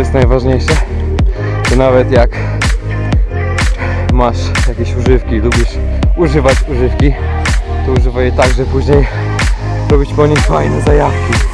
co jest najważniejsze? To nawet jak masz jakieś używki, lubisz używać używki, to używaj je tak, że później robić po nich fajne zajawki.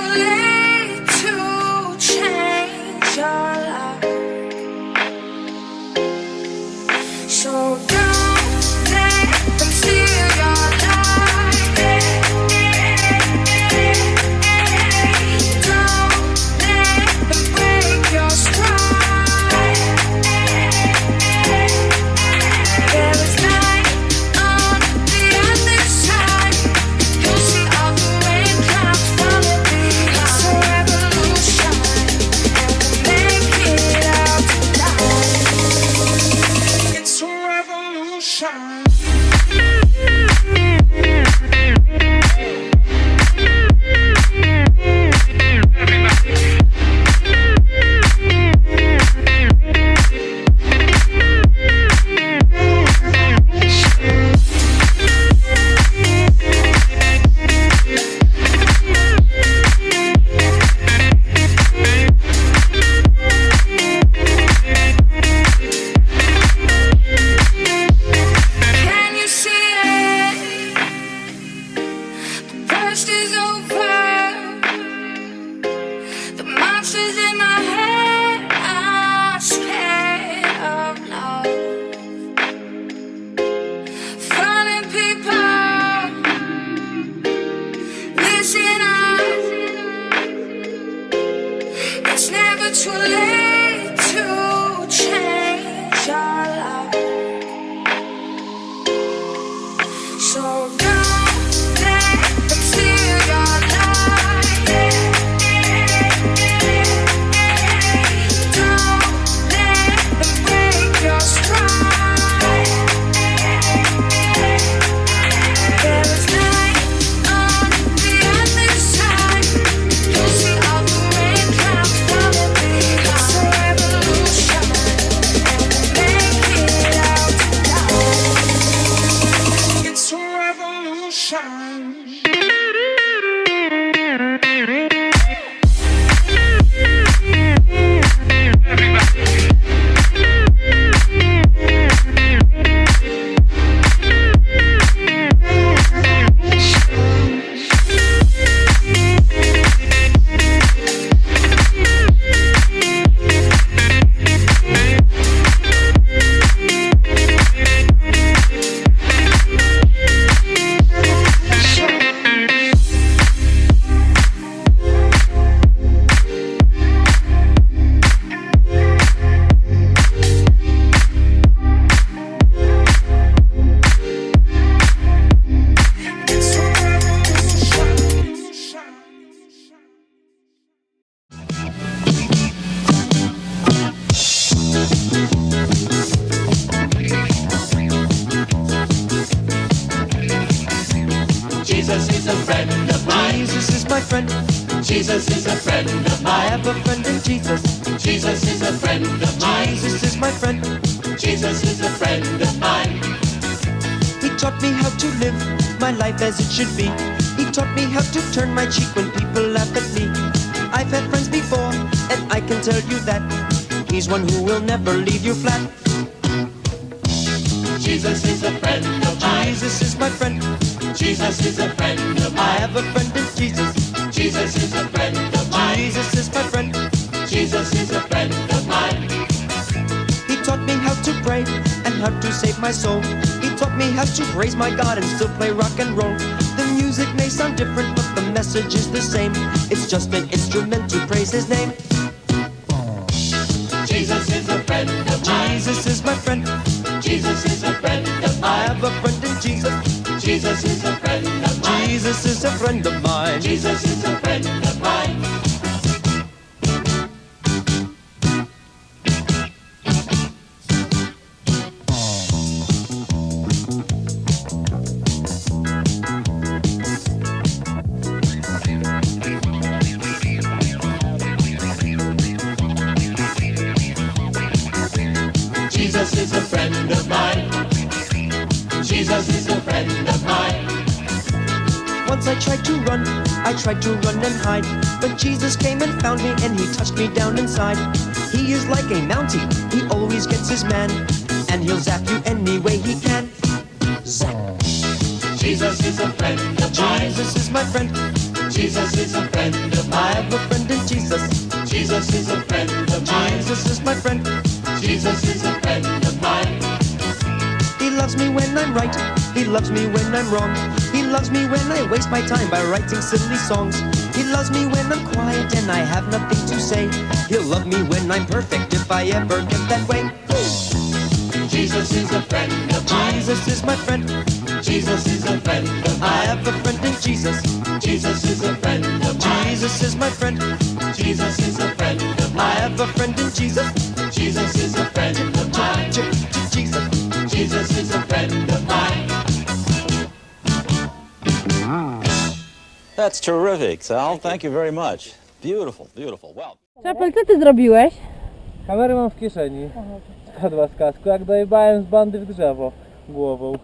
Never So don't a friend of mine. Jesus is my friend. Jesus is a friend of mine. I have a friend in Jesus. Jesus is a friend of mine. Jesus is my friend. Jesus is a friend of mine. He taught me how to live my life as it should be. He taught me how to turn my cheek when people laugh at me. I've had friends before, and I can tell you that he's one who will never leave you flat. Jesus is a friend of mine. Jesus is my friend. Jesus is a friend of mine. I have a friend in Jesus. Jesus is a friend of mine. Jesus is my friend. Jesus is a friend of mine. He taught me how to pray and how to save my soul. He taught me how to praise my God and still play rock and roll. The music may sound different, but the message is the same. It's just an instrument to praise His name. Jesus is a friend of mine. Jesus is my friend. Jesus is a friend of mine. I have a friend in Jesus. Jesus is a friend of mine. Jesus is a friend of mine. Jesus is a friend of mine. Jesus is a friend of mine. Jesus is once I tried to run, I tried to run and hide. But Jesus came and found me and he touched me down inside. He is like a Mountie, he always gets his man. And he'll zap you any way he can. Zap. Jesus is a friend of mine. Jesus is my friend. Jesus is a friend of I have a friend in Jesus. Jesus is a friend of mine. Jesus is my friend. Jesus is a friend of mine. He loves me when I'm right. He loves me when I'm wrong. He loves me when I waste my time by writing silly songs. He loves me when I'm quiet and I have nothing to say. He'll love me when I'm perfect if I ever get that way. Jesus is a friend of mine. Jesus is my friend. Jesus is a friend of mine. I have a friend in Jesus. Jesus is a friend of mine. Jesus is my friend. Jesus is a friend of mine. I have a friend in. Jesus That's terrific, Sal. Thank you very much. Beautiful, beautiful. Wow. Czapel, co ty zrobiłeś? Kamerę mam w kieszeni. Spadła z kasku, jak dojebałem z bandy w drzewo głową.